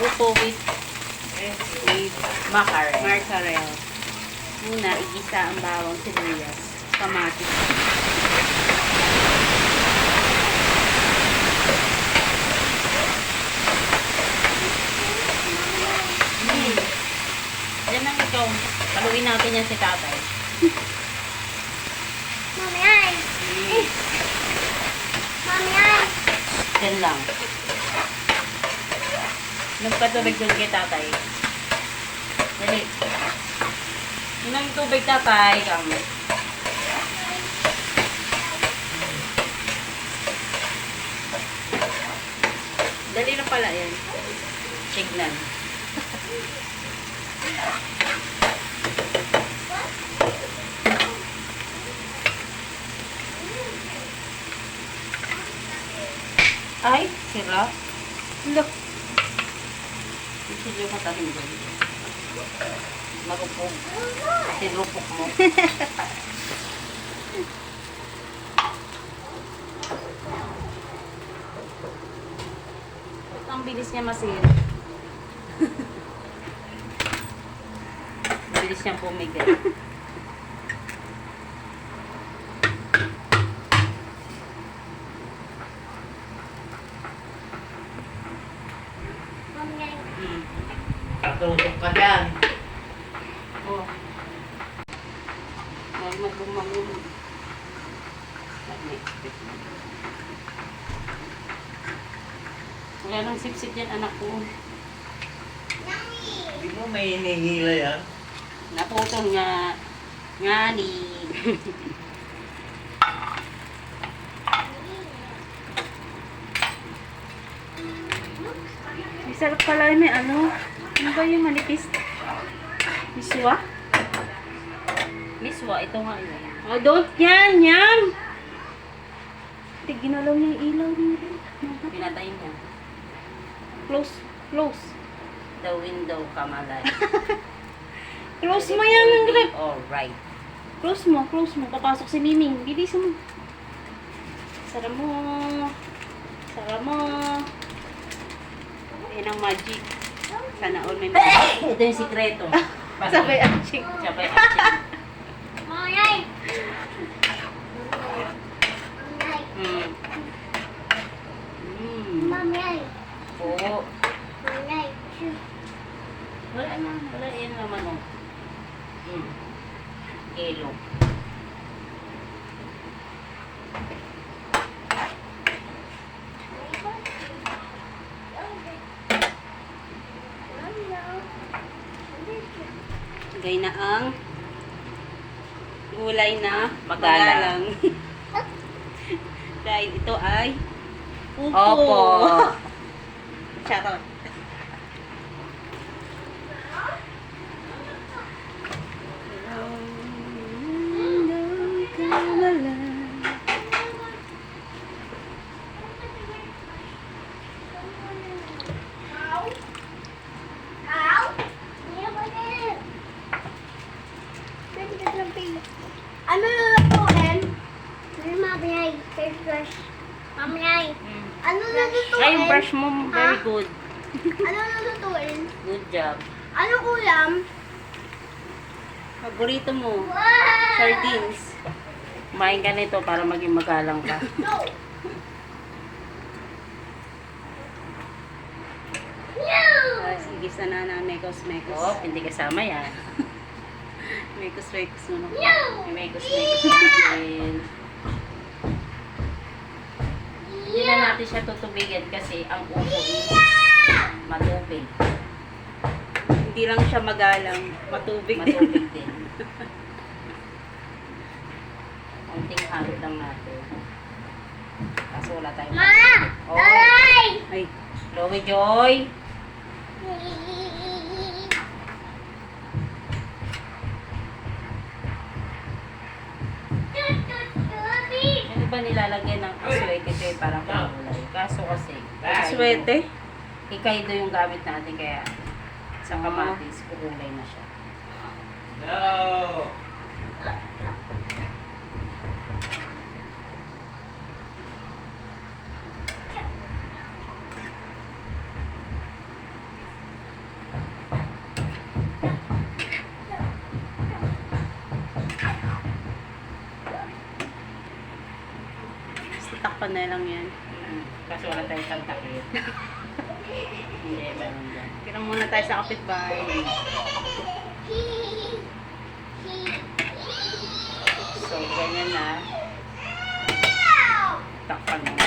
Buko with, with Macarel. mackerel. Muna, igisa ang bawang sibuyas. Kamatis. Hmm. Yan ang ikaw. Paluin natin yan si tatay. Mami ay! Mami ay! Yan lang. Nagpatubig doon kay tatay. Dali. Yun ang tubig tatay. Kamo. Dali na pala yan. Signal. Ay, sira. Look. Sige mo tayo mo. Marupok. Sinupok mo. Ang bilis niya masira. Ang bilis niya pumigay. Mami ay! Hmm. Katutok ka dyan. Oh. Huwag mo bumangon. Wala nang sipsip yan, anak ko. Hindi mo may hinihila yan. Naputol nga. Nga ni. May sarap pala may ano. Ano ba yung manipis? Miswa? Miswa, ito nga yun. Oh, don't yan! Yan! Ate, ginalaw niya yung ilaw niya. Pinatayin niya. Close. Close. The window, kamalay. Close mo yan, ang grip. Alright. Close mo, close mo. Papasok si Miming. Bilisan mo. Sara mo. Sara mo. Yan ang magic. Sana all may magic. Ito yung sikreto. Sabay aching. Sabay aching. Mami ay! Mami ay! Mm. Mm. Mami ay! Oo. Mami ay! Wala na. Wala yan naman oh. Mm. Kilo. Gay na ang gulay na Magalang. magalang. Dahil ito ay upo. Opo. Charot. Ano ay! Toothbrush. Mami ay! Ano lulutuin? Ay, yung brush mo, very Ha? good. Ano lulutuin? Good job. Anong ulam? Paborito mo, Wow! sardines. Kumain ka nito para maging magalang ka. No! No! Tapos, igis na mekos mekos. Oh, hindi kasama yan. mekos mekos mo na. No! Mekos mekos natin. Hindi na natin siya tutubigan kasi ang upo is matubig. Hindi lang siya magalang, matubig, matubig din. Konting halot lang natin. Kaso wala tayong... Ma! Oh. Aray! Ay, Chloe Joy! Ano ba nilalagyan ng aswete kayo parang? Kaso kasi, bahay. Swerte. Ikaido yung gamit natin kaya sa ah. kamatis, kukulay na siya. No! Tatakpan na lang yan. Kasi wala tayong santakit. Hindi, meron dyan. Muna tayo sa kapitbahay. So, ganyan na. Takpan natin.